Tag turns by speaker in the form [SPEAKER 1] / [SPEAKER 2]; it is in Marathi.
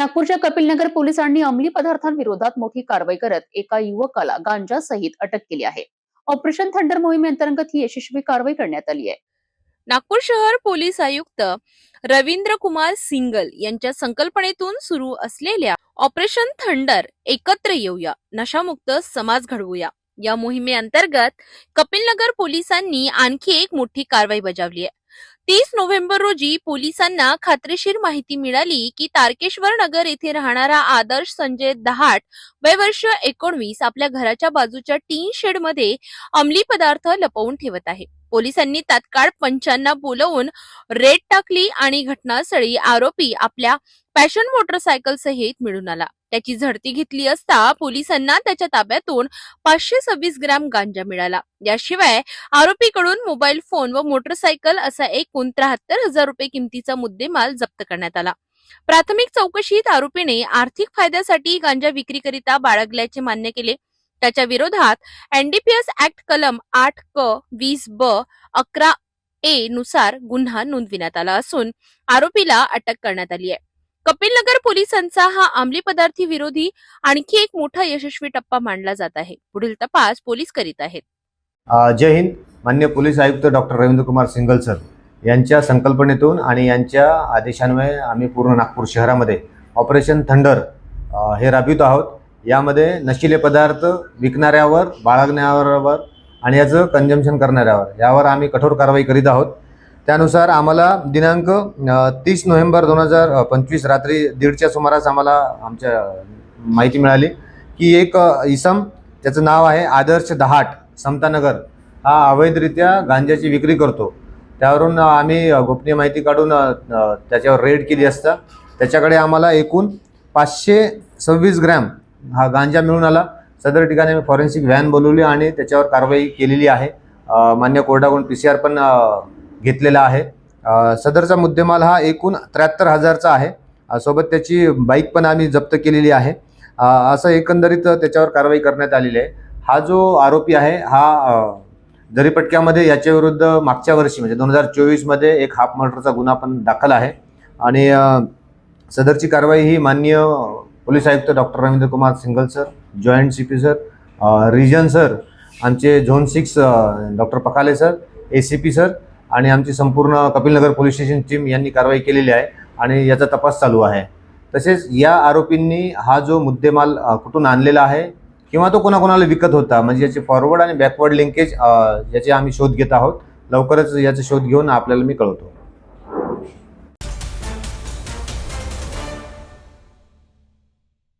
[SPEAKER 1] नागपूरच्या कपिलनगर पोलिसांनी अंमली पदार्थांविरोधात मोठी कारवाई करत एका युवकाला गांजा सहित अटक केली आहे. ऑपरेशन थंडर मोहिमेअंतर्गत ही यशस्वी कारवाई करण्यात आली आहे.
[SPEAKER 2] नागपूर शहर पोलीस आयुक्त रवींद्र कुमार सिंगल यांच्या संकल्पनेतून सुरू असलेल्या ऑपरेशन थंडर एकत्र येऊया नशामुक्त समाज घडवूया. या मोहिमेअंतर्गत कपिलनगर पोलिसांनी आणखी एक मोठी कारवाई बजावली आहे. तीस नोव्हेंबर रोजी पोलिसांना खात्रीशीर माहिती मिळाली की तारकेश्वर नगर येथे राहणारा आदर्श संजय दहाट वय वर्ष एकोणवीस आपल्या घराच्या बाजूच्या टीन शेडमध्ये अंमली पदार्थ लपवून ठेवत आहे. पोलिसांनी तात्काळ पंचांना बोलवून रेड टाकली आणि घटनास्थळी आरोपी आपल्या पॅशन मोटरसायकल सहित मिळून आला. त्याची झडती घेतली असता पोलिसांना त्याच्या ताब्यातून पाचशे सव्वीस ग्रॅम गांजा मिळाला. याशिवाय आरोपीकडून मोबाईल फोन व मोटरसायकल असा एकूण त्र्याहत्तर हजार रुपये किमतीचा मुद्देमाल जप्त करण्यात आला. प्राथमिक चौकशीत आरोपीने आर्थिक फायद्यासाठी गांजा विक्रीकरिता बाळगल्याचे मान्य केले. त्याच्या विरोधात एनडीपीएस ऍक्ट कलम आठ क वीस ब अकरा ए नुसार गुन्हा नोंदविण्यात आला असून आरोपीला अटक करण्यात आली आहे. कपिलनगर पोलिसांचा हा अंमली पदार्थी विरोधी आणखी एक मोठा यशस्वी टप्पा मानला जात आहे. पुढील तपास पोलीस करीत आहेत.
[SPEAKER 3] जय हिंद. मान्य पोलीस आयुक्त डॉक्टर रवींद्र कुमार सिंगल सर यांच्या संकल्पनेतून आणि यांच्या आदेशान्वये आम्ही पूर्ण नागपूर शहरामध्ये ऑपरेशन थंडर हे राबवित आहोत. यामध्ये नशिले पदार्थ विकणाऱ्यावर बाळगण्यावर आणि याचं कंजम्शन करणाऱ्यावर यावर आम्ही कठोर कारवाई करीत आहोत. त्यानुसार आम्हाला दिनांक तीस नोव्हेंबर दोन हजार पंचवीस रात्री दीडच्या सुमारास आम्हाला आमच्या माहिती मिळाली की एक इसम त्याचं नाव आहे आदर्श दहाट समतानगर. हा अवैधरित्या गांजाची विक्री करतो. त्यावरून आम्ही गोपनीय माहिती काढून त्याच्यावर रेड केली असता. त्याच्याकडे आम्हाला एकूण पाचशे सव्वीस ग्रॅम हा गांजा मिळून आला. सदर ठिकाणी आम्ही फॉरेन्सिक व्हॅन बोलवली आणि त्याच्यावर कारवाई केलेली आहे. मान्य कोर्टाकडून पी सी आर पण घेतलेला आहे. सदरचा मुद्देमाल हा एकूण त्र्याहत्तर हजारचा आहे. सोबत त्याची बाईक पण आम्ही जप्त केलेली आहे. असं एकंदरीत त्याच्यावर कारवाई करण्यात आलेली आहे. हा जो आरोपी आहे हा दरीपटक्यामध्ये जरीपटक्यामध्ये याच्याविरुद्ध मागच्या वर्षी म्हणजे दोन हजार चोवीसमध्ये एक हाफ मर्डरचा गुन्हा पण दाखल आहे. आणि सदरची कारवाई ही माननीय पोलीस आयुक्त doctor Ravindra Kumar Singal sir joint C P sir region sir आमचे zone six doctor Pakale sir A C P sir आणि आमची संपूर्ण कपिलनगर पोलीस स्टेशन टीम यांनी कारवाई केलेली आहे आणि याचा तपास चालू आहे. तसेच या आरोपींनी हा जो मुद्देमाल कुठून आणलेला आहे किंवा तो कोणाकोणाला विकत होता म्हणजे याचे फॉरवर्ड आणि बॅकवर्ड लिंकेज याचे आम्ही शोध घेत आहोत. लवकरच याचा शोध घेऊन आपल्याला मी कळवतो.